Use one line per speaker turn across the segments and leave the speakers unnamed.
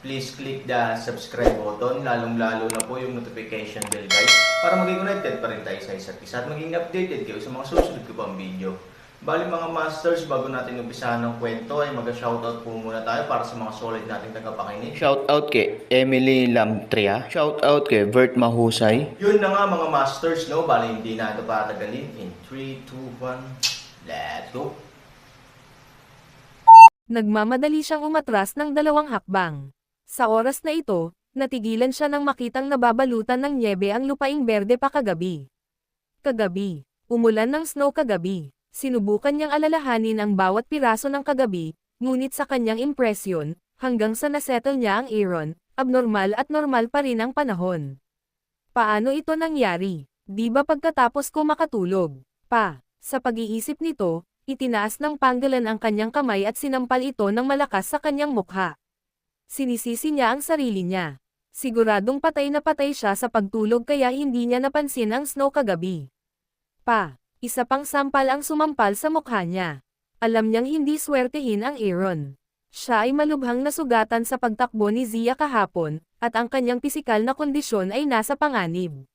please click the subscribe button, lalong-lalo na po yung notification bell guys, para maging connected pa rin tayo sa isa't isa at maging updated kayo sa mga susunod ko pang video. Bali mga masters, bago natin umpisahan ng kwento ay mag-shoutout po muna tayo para sa mga solid nating tagapakinig.
Shoutout kay Emily Lamtria. Shoutout kay Vert Mahusay.
Yun na nga mga masters, no? Bali hindi na ito patagalin. In 3, 2, 1, let's go!
Nagmamadali siyang umatras ng dalawang hakbang. Sa oras na ito, natigilan siya nang makitang nababalutan ng nyebe ang lupaing berde pa kagabi. Kagabi, umulan ng snow kagabi. Sinubukan niyang alalahanin ang bawat piraso ng kagabi, ngunit sa kanyang impresyon, hanggang sa nasettle niya ang Aaron, abnormal at normal pa rin ang panahon. Paano ito nangyari? Di ba pagkatapos ko makatulog? Pa, sa pag-iisip nito, itinaas ng panggalan ang kanyang kamay at sinampal ito ng malakas sa kanyang mukha. Sinisisi niya ang sarili niya. Siguradong patay na patay siya sa pagtulog kaya hindi niya napansin ang snow kagabi. Pa, isa pang sampal ang sumampal sa mukha niya. Alam niyang hindi swertehin ang Aaron. Siya ay malubhang nasugatan sa pagtakbo ni Zia kahapon, at ang kanyang pisikal na kondisyon ay nasa panganib.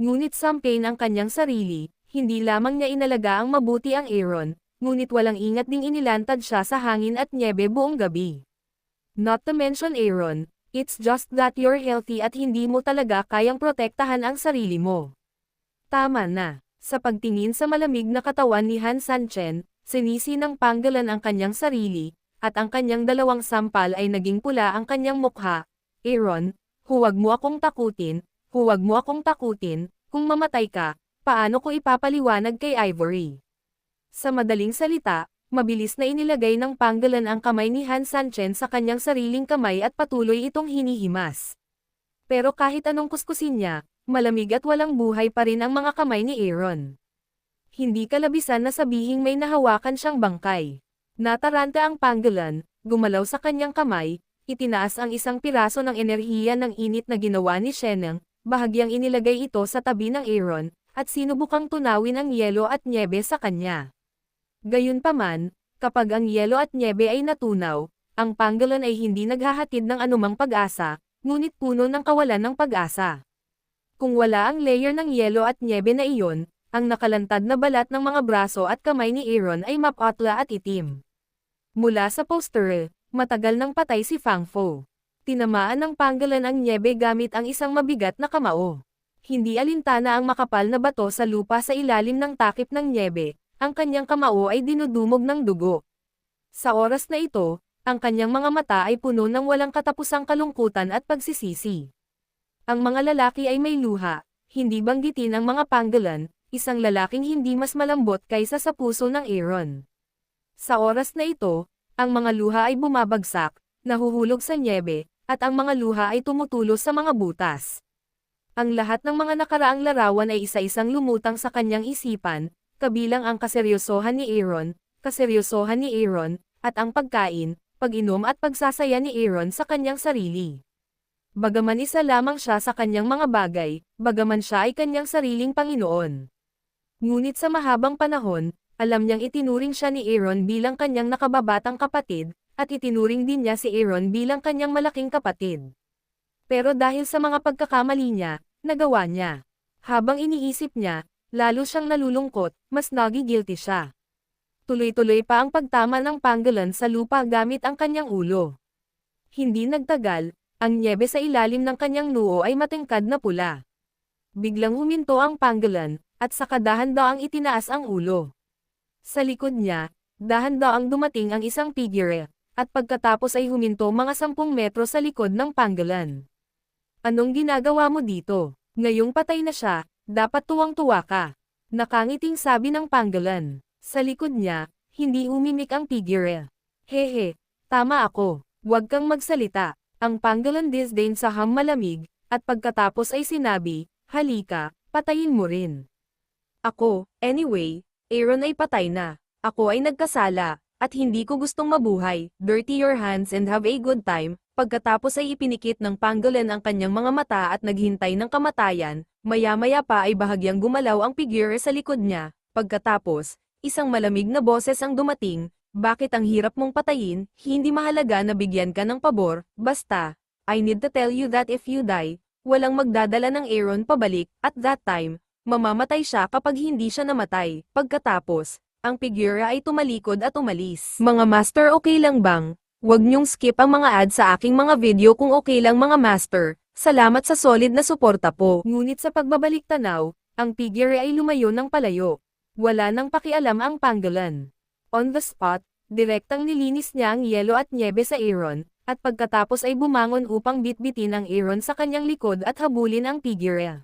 Ngunit sampain ang kanyang sarili, hindi lamang niya inalaga ang mabuti ang Aaron, ngunit walang ingat ding inilantad siya sa hangin at nyebe buong gabi. Not to mention Aaron, it's just that you're healthy at hindi mo talaga kayang protektahan ang sarili mo. Tama na. Sa pagtingin sa malamig na katawan ni Han Sanchen, sinisi ng panggalan ang kanyang sarili, at ang kanyang dalawang sampal ay naging pula ang kanyang mukha. Aaron, huwag mo akong takutin, huwag mo akong takutin, kung mamatay ka, paano ko ipapaliwanag kay Ivory? Sa madaling salita, mabilis na inilagay ng panggalan ang kamay ni Han Sanchen sa kanyang sariling kamay at patuloy itong hinihimas. Pero kahit anong kuskusin niya, malamig at walang buhay pa rin ang mga kamay ni Aaron. Hindi kalabisan na sabihing may nahawakan siyang bangkay. Nataranta ang panggalan, gumalaw sa kanyang kamay, itinaas ang isang piraso ng enerhiya ng init na ginawa ni Sheneng, bahagyang inilagay ito sa tabi ng Aaron, at sinubukang tunawin ang yelo at nyebe sa kanya. Gayunpaman, kapag ang yelo at nyebe ay natunaw, ang panggalan ay hindi naghahatid ng anumang pag-asa, ngunit puno ng kawalan ng pag-asa. Kung wala ang layer ng yelo at nyebe na iyon, ang nakalantad na balat ng mga braso at kamay ni Aaron ay mapatla at itim. Mula sa poster, matagal nang patay si Fang Fo. Tinamaan ng panggalan ang nyebe gamit ang isang mabigat na kamao. Hindi alintana ang makapal na bato sa lupa sa ilalim ng takip ng nyebe, ang kanyang kamao ay dinudumog ng dugo. Sa oras na ito, ang kanyang mga mata ay puno ng walang katapusang kalungkutan at pagsisisi. Ang mga lalaki ay may luha, hindi banggitin ang mga panggalan, isang lalaking hindi mas malambot kaysa sa puso ng Aaron. Sa oras na ito, ang mga luha ay bumabagsak, nahuhulog sa nyebe, at ang mga luha ay tumutulos sa mga butas. Ang lahat ng mga nakaraang larawan ay isa-isang lumutang sa kanyang isipan, kabilang ang kaseryosohan ni Aaron, kaseryosohan ni Aaron, at ang pagkain, pag-inom at pagsasaya ni Aaron sa kanyang sarili. Bagaman isa lamang siya sa kanyang mga bagay, bagaman siya ay kanyang sariling Panginoon. Ngunit sa mahabang panahon, alam niyang itinuring siya ni Aaron bilang kanyang nakababatang kapatid, at itinuring din niya si Aaron bilang kanyang malaking kapatid. Pero dahil sa mga pagkakamali niya, nagawa niya. Habang iniisip niya, lalo siyang nalulungkot, mas nagigilty siya. Tuloy-tuloy pa ang pagtama ng panggalan sa lupa gamit ang kanyang ulo. Hindi nagtagal, ang nyebe sa ilalim ng kanyang noo ay matingkad na pula. Biglang huminto ang panggalan, at saka dahan-daang itinaas ang ulo. Sa likod niya, dahan-daang dumating ang isang figure, at pagkatapos ay huminto mga sampung metro sa likod ng panggalan. Anong ginagawa mo dito? Ngayong patay na siya, dapat tuwang-tuwa ka. Nakangiting sabi ng panggalan. Sa likod niya, hindi umimik ang figure. Hehe, tama ako. Huwag kang magsalita. Ang panggalan disdain sa ham malamig, at pagkatapos ay sinabi, halika, patayin mo rin. Ako, anyway, Aaron ay patay na. Ako ay nagkasala, at hindi ko gustong mabuhay, dirty your hands and have a good time, pagkatapos ay ipinikit ng pangolin ang kanyang mga mata at naghintay ng kamatayan, maya-maya pa ay bahagyang gumalaw ang figure sa likod niya, pagkatapos, isang malamig na boses ang dumating, bakit ang hirap mong patayin, hindi mahalaga na bigyan ka ng pabor, basta, I need to tell you that if you die, walang magdadala ng Aaron pabalik, at that time, mamamatay siya kapag hindi siya namatay. Pagkatapos, ang figura ay tumalikod at umalis. Mga master okay lang bang? Huwag niyong skip ang mga ad sa aking mga video kung okay lang mga master. Salamat sa solid na suporta po. Ngunit sa pagbabalik tanaw, ang figure ay lumayo ng palayo. Wala nang pakialam ang pangolin. On the spot, direktang nilinis niya ang yelo at nyebe sa Aaron, at pagkatapos ay bumangon upang bitbitin ang Aaron sa kanyang likod at habulin ang figure.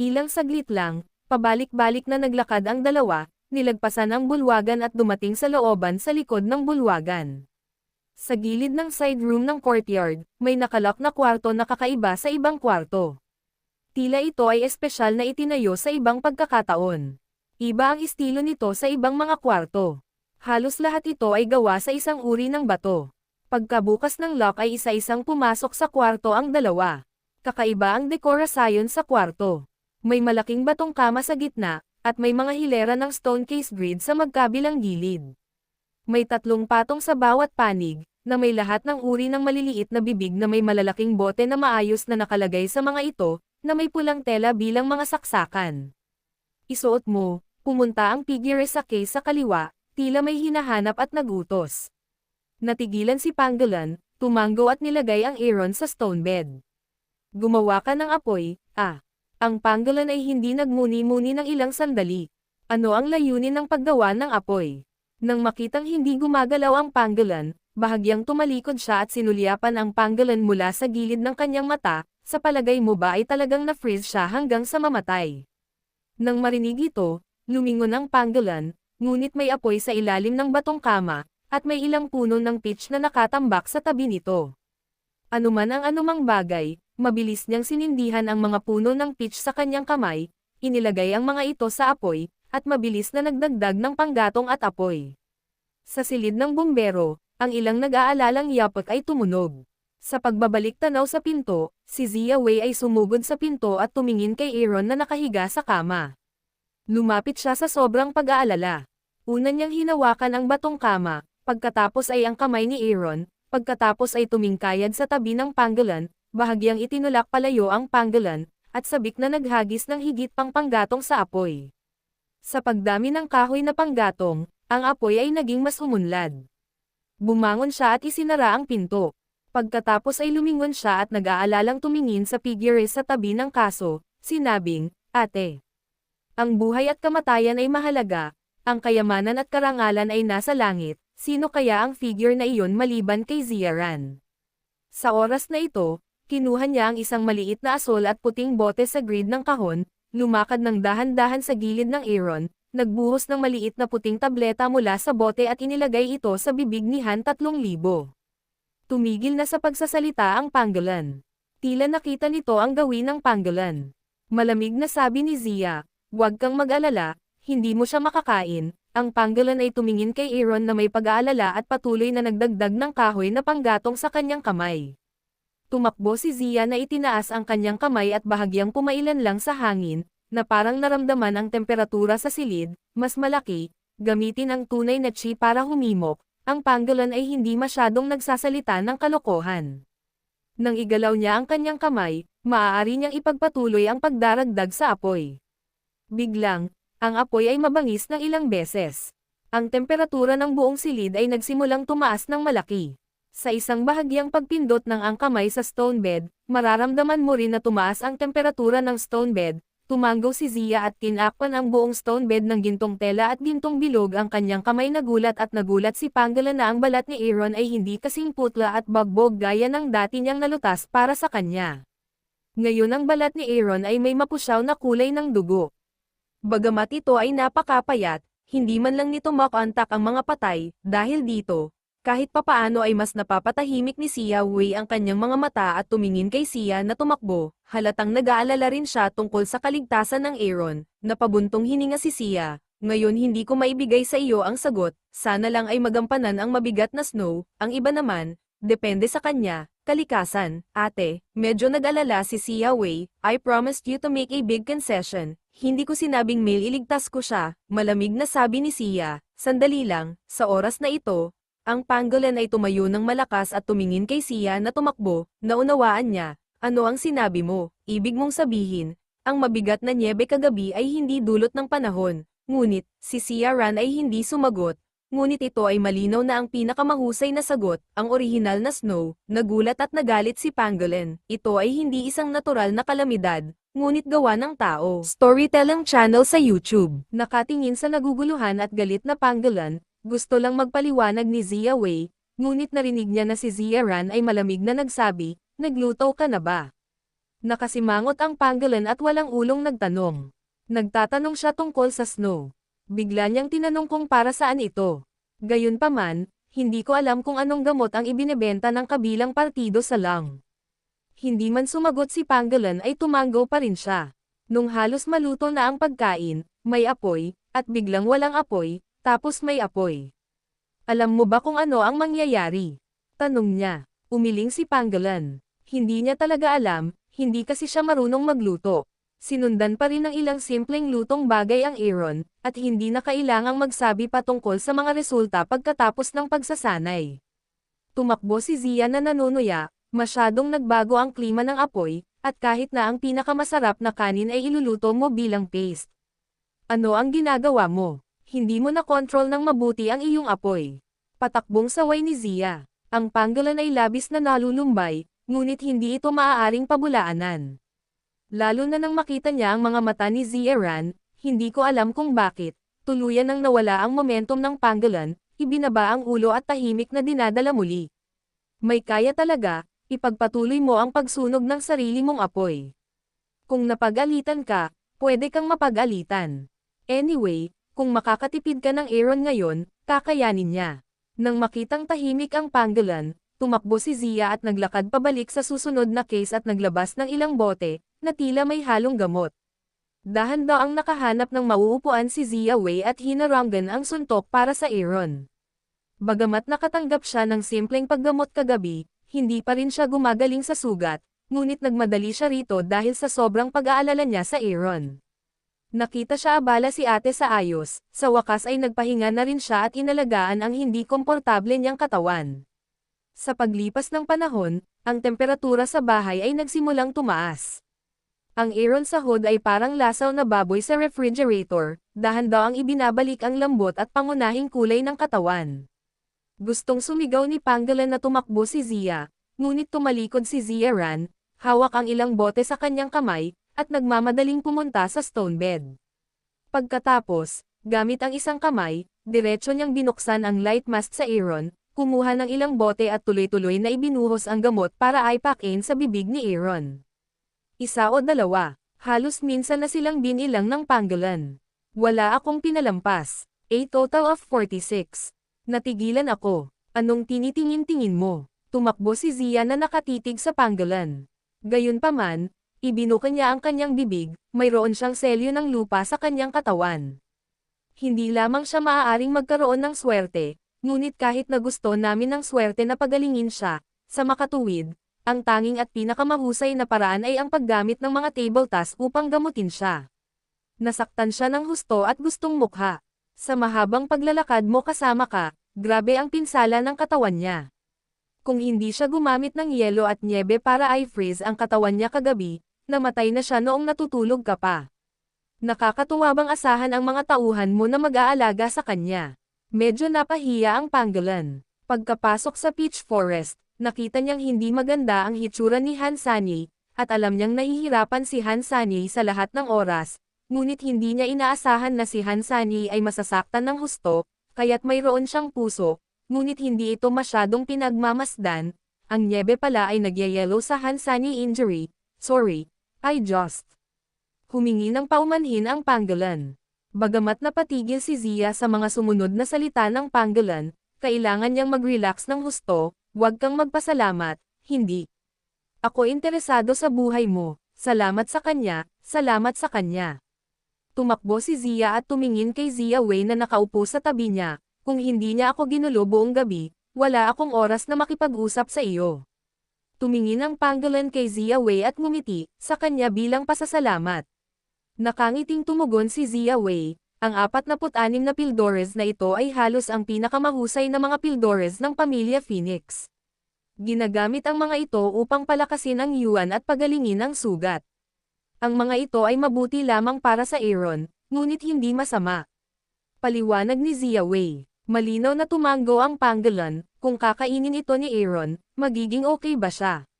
Ilang saglit lang, pabalik-balik na naglakad ang dalawa, nilagpasan ang bulwagan at dumating sa looban sa likod ng bulwagan. Sa gilid ng side room ng courtyard, may nakalak na kwarto na kakaiba sa ibang kwarto. Tila ito ay espesyal na itinayo sa ibang pagkakataon. Iba ang estilo nito sa ibang mga kwarto. Halos lahat ito ay gawa sa isang uri ng bato. Pagkabukas ng lock ay isa-isang pumasok sa kwarto ang dalawa. Kakaiba ang dekorasyon sa kwarto. May malaking batong kama sa gitna, at may mga hilera ng stone case grid sa magkabilang gilid. May tatlong patong sa bawat panig, na may lahat ng uri ng maliliit na bibig na may malalaking bote na maayos na nakalagay sa mga ito, na may pulang tela bilang mga saksakan. Isuot mo, pumunta ang figure sa case sa kaliwa, tila may hinahanap at nagutos. Natigilan si Pangolin, tumanggo at nilagay ang Aaron sa stone bed. Gumawa ka ng apoy, ah. Ang Pangolin ay hindi nagmuni-muni ng ilang sandali. Ano ang layunin ng paggawa ng apoy? Nang makitang hindi gumagalaw ang Pangolin, bahagyang tumalikod siya at sinulyapan ang Pangolin mula sa gilid ng kanyang mata, sa palagay mo ba ay talagang na-freeze siya hanggang sa mamatay? Nang marinig ito, lumingon ang Pangolin, ngunit may apoy sa ilalim ng batong kama, at may ilang puno ng peach na nakatambak sa tabi nito. Anuman ang anumang bagay, mabilis niyang sinindihan ang mga puno ng peach sa kanyang kamay, inilagay ang mga ito sa apoy, at mabilis na nagdagdag ng panggatong at apoy. Sa silid ng bumbero, ang ilang nag-aalalang yapak ay tumunog. Sa pagbabalik tanaw sa pinto, si Zia Wei ay sumugod sa pinto at tumingin kay Aaron na nakahiga sa kama. Lumapit siya sa sobrang pag-aalala. Una niyang hinawakan ang batong kama, pagkatapos ay ang kamay ni Aaron, pagkatapos ay tumingkayad sa tabi ng pangolin, bahagyang itinulak palayo ang pangolin, at sabik na naghagis ng higit pang panggatong sa apoy. Sa pagdami ng kahoy na panggatong, ang apoy ay naging mas umunlad. Bumangon siya at isinara ang pinto. Pagkatapos ay lumingon siya at nag-aalalang tumingin sa figure sa tabi ng kaso, sinabing, Ate. Ang buhay at kamatayan ay mahalaga, ang kayamanan at karangalan ay nasa langit, sino kaya ang figure na iyon maliban kay Ziaran? Sa oras na ito, kinuha niya ang isang maliit na asol at puting bote sa grid ng kahon, lumakad ng dahan-dahan sa gilid ng Aaron, nagbuhos ng maliit na puting tableta mula sa bote at inilagay ito sa bibig ni Han 3,000. Tumigil na sa pagsasalita ang pangolin. Tila nakita nito ang gawin ng pangolin. Malamig na sabi ni Zia, huwag kang mag-alala, hindi mo siya makakain, ang pangolin ay tumingin kay Aaron na may pag-aalala at patuloy na nagdagdag ng kahoy na panggatong sa kanyang kamay. Tumakbo si Zia na itinaas ang kanyang kamay at bahagyang pumailan lang sa hangin, na parang naramdaman ang temperatura sa silid, mas malaki, gamitin ang tunay na chi para humimok, ang pangolin ay hindi masyadong nagsasalita ng kalokohan. Nang igalaw niya ang kanyang kamay, maaari niyang ipagpatuloy ang pagdaragdag sa apoy. Biglang, ang apoy ay mabangis ng ilang beses. Ang temperatura ng buong silid ay nagsimulang tumaas ng malaki. Sa isang bahagyang pagpindot ng ang kamay sa stone bed, mararamdaman mo rin na tumaas ang temperatura ng stone bed, Tumanggo si Zia at tinakpan ang buong stone bed ng gintong tela at gintong bilog ang kanyang kamay nagulat at nagulat si Pangala na ang balat ni Aaron ay hindi kasing putla at bagbog gaya ng dati niyang nalutas para sa kanya. Ngayon ang balat ni Aaron ay may mapusyaw na kulay ng dugo. Bagamat ito ay napakapayat, hindi man lang nito makontak ang mga patay, dahil dito, Kahit papaano ay mas napapatahimik ni Sia Wei ang kanyang mga mata at tumingin kay Sia na tumakbo, halatang nag-aalala rin siya tungkol sa kaligtasan ng Aaron, napabuntong hininga si Sia. Ngayon hindi ko maibigay sa iyo ang sagot, sana lang ay magampanan ang mabigat na snow, ang iba naman, depende sa kanya, kalikasan, ate, medyo nag-alala si Sia Wei, I promised you to make a big concession, hindi ko sinabing mail iligtas ko siya, malamig na sabi ni Sia, sandali lang, sa oras na ito, ang pangolin ay tumayo ng malakas at tumingin kay Sia na tumakbo, naunawaan niya, ano ang sinabi mo, ibig mong sabihin, ang mabigat na nyebe kagabi ay hindi dulot ng panahon, ngunit, si Sia Ran ay hindi sumagot, ngunit ito ay malinaw na ang pinakamahusay na sagot, ang orihinal na snow, nagulat at nagalit si Pangolin, ito ay hindi isang natural na kalamidad, ngunit gawa ng tao. Storytelling channel sa YouTube. Nakatingin sa naguguluhan at galit na Pangolin, gusto lang magpaliwanag ni Zia Wei, ngunit narinig niya na si Zia Ran ay malamig na nagsabi, nagluto ka na ba? Nakasimangot ang Pangolin at walang ulong nagtanong. Nagtatanong siya tungkol sa snow. Bigla niyang tinanong kung para saan ito. Gayunpaman, hindi ko alam kung anong gamot ang ibinebenta ng kabilang partido sa lang. Hindi man sumagot si Pangolin ay tumanggo pa rin siya. Nung halos maluto na ang pagkain, may apoy, at biglang walang apoy, tapos may apoy. Alam mo ba kung ano ang mangyayari? Tanong niya. Umiling si Pangolin. Hindi niya talaga alam, hindi kasi siya marunong magluto. Sinundan pa rin ng ilang simpleng lutong bagay ang Aaron, at hindi na kailangang magsabi pa tungkol sa mga resulta pagkatapos ng pagsasanay. Tumakbo si Zia na nanunuya, masyadong nagbago ang klima ng apoy, at kahit na ang pinakamasarap na kanin ay iluluto mo bilang paste. Ano ang ginagawa mo? Hindi mo na control ng mabuti ang iyong apoy. Patakbong saway ni Zia. Ang panggalan ay labis na nalulumbay, ngunit hindi ito maaaring pabulaanan. Lalo na nang makita niya ang mga mata ni Zia Ran, hindi ko alam kung bakit, tuluyan nang nawala ang momentum ng panggalan, ibinaba ang ulo at tahimik na dinadala muli. May kaya talaga, ipagpatuloy mo ang pagsunog ng sarili mong apoy. Kung napagalitan ka, pwede kang mapagalitan. Anyway, kung makakatipid ka ng Aaron ngayon, kakayanin niya. Nang makitang tahimik ang panggalan, tumakbo si Zia at naglakad pabalik sa susunod na case at naglabas ng ilang bote, na tila may halong gamot. Dahan-daang nakahanap ng mauupuan si Zia Wei at hinarangan ang suntok para sa Aaron. Bagamat nakatanggap siya ng simpleng paggamot kagabi, hindi pa rin siya gumagaling sa sugat, ngunit nagmadali siya rito dahil sa sobrang pag-aalala niya sa Aaron. Nakita siya abala si ate sa ayos, sa wakas ay nagpahinga na rin siya at inalagaan ang hindi komportable niyang katawan. Sa paglipas ng panahon, ang temperatura sa bahay ay nagsimulang tumaas. Ang Aaron sa hood ay parang lasaw na baboy sa refrigerator, dahan-daw ang ibinabalik ang lambot at pangunahing kulay ng katawan. Gustong sumigaw ni Pangolin na tumakbo si Zia, ngunit tumalikod si Zia Ran, hawak ang ilang bote sa kanyang kamay, at nagmamadaling pumunta sa stone bed. Pagkatapos, gamit ang isang kamay, diretso niyang binuksan ang light mask sa Aaron, kumuha ng ilang bote at tuloy-tuloy na ibinuhos ang gamot para ipakin sa bibig ni Aaron. Isa o dalawa, halos minsan na silang binilang ng panggalan. Wala akong pinalampas. A total of 46. Natigilan ako. Anong tinitingin-tingin mo? Tumakbo si Zia na nakatitig sa panggalan. Gayunpaman, ibinuka niya ang kanyang bibig, mayroon siyang selyo ng lupa sa kanyang katawan. Hindi lamang siya maaaring magkaroon ng swerte, ngunit kahit na gusto namin ng swerte na pagalingin siya, sa makatuwid, ang tanging at pinakamahusay na paraan ay ang paggamit ng mga table tasks upang gamutin siya. Nasaktan siya ng husto at gustong mukha. Sa mahabang paglalakad mo kasama ka, grabe ang pinsala ng katawan niya. Kung hindi siya gumamit ng yelo at niebe para i-freeze ang katawan niya kagabi, namatay na siya noong natutulog ka pa. Nakakatuwa bang asahan ang mga tauhan mo na mag-aalaga sa kanya? Medyo napahiya ang panggalan. Pagkapasok sa Peach Forest, nakita niyang hindi maganda ang hitsura ni Hansani, at alam niyang nahihirapan si Hansani sa lahat ng oras, ngunit hindi niya inaasahan na si Hansani ay masasaktan ng husto, kaya't mayroon siyang puso, ngunit hindi ito masyadong pinagmamasdan, ang niebe pala ay nagyayelo sa Hansani injury, sorry, I just. Humingi ng paumanhin ang panggalan. Bagamat napatigil si Zia sa mga sumunod na salita ng panggalan, Kailangan niyang mag-relax ng husto, huwag kang magpasalamat, hindi. Ako interesado sa buhay mo, salamat sa kanya, salamat sa kanya. Tumakbo si Zia at tumingin kay Zia Wei na nakaupo sa tabi niya, kung hindi niya ako ginulo buong gabi, wala akong oras na makipag-usap sa iyo. Tumingin ang pangolin kay Zia Wei at ngumiti, sa kanya bilang pasasalamat. Nakangiting tumugon si Zia Wei, ang 46 na Pildores na ito ay halos ang pinakamahusay na mga Pildores ng pamilya Phoenix. Ginagamit ang mga ito upang palakasin ang yuan at pagalingin ang sugat. Ang mga ito ay mabuti lamang para sa Aaron, ngunit hindi masama. Paliwanag ni Zia Wei. Malinaw na tumango ang pangolin, kung kakainin ito ni Aaron, magiging okay ba siya?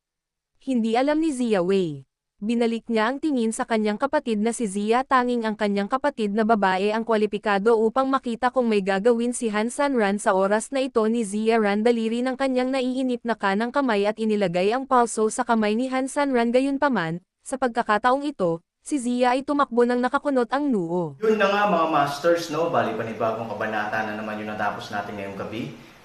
Hindi alam ni Zia Wei. Binalik niya ang tingin sa kanyang kapatid na si Zia tanging ang kanyang kapatid na babae ang kwalipikado upang makita kung may gagawin si Han Sanran sa oras na ito ni Zia Ran daliri ng kanyang naiinip na kanang kamay at inilagay ang palso sa kamay ni Han Sanran gayunpaman, sa pagkakataong ito, si Zia ay tumakbo ng nakakunot ang noo.
Yun na nga mga masters, no? Bali panibagong kabanata na naman yung natapos natin ngayong gabi.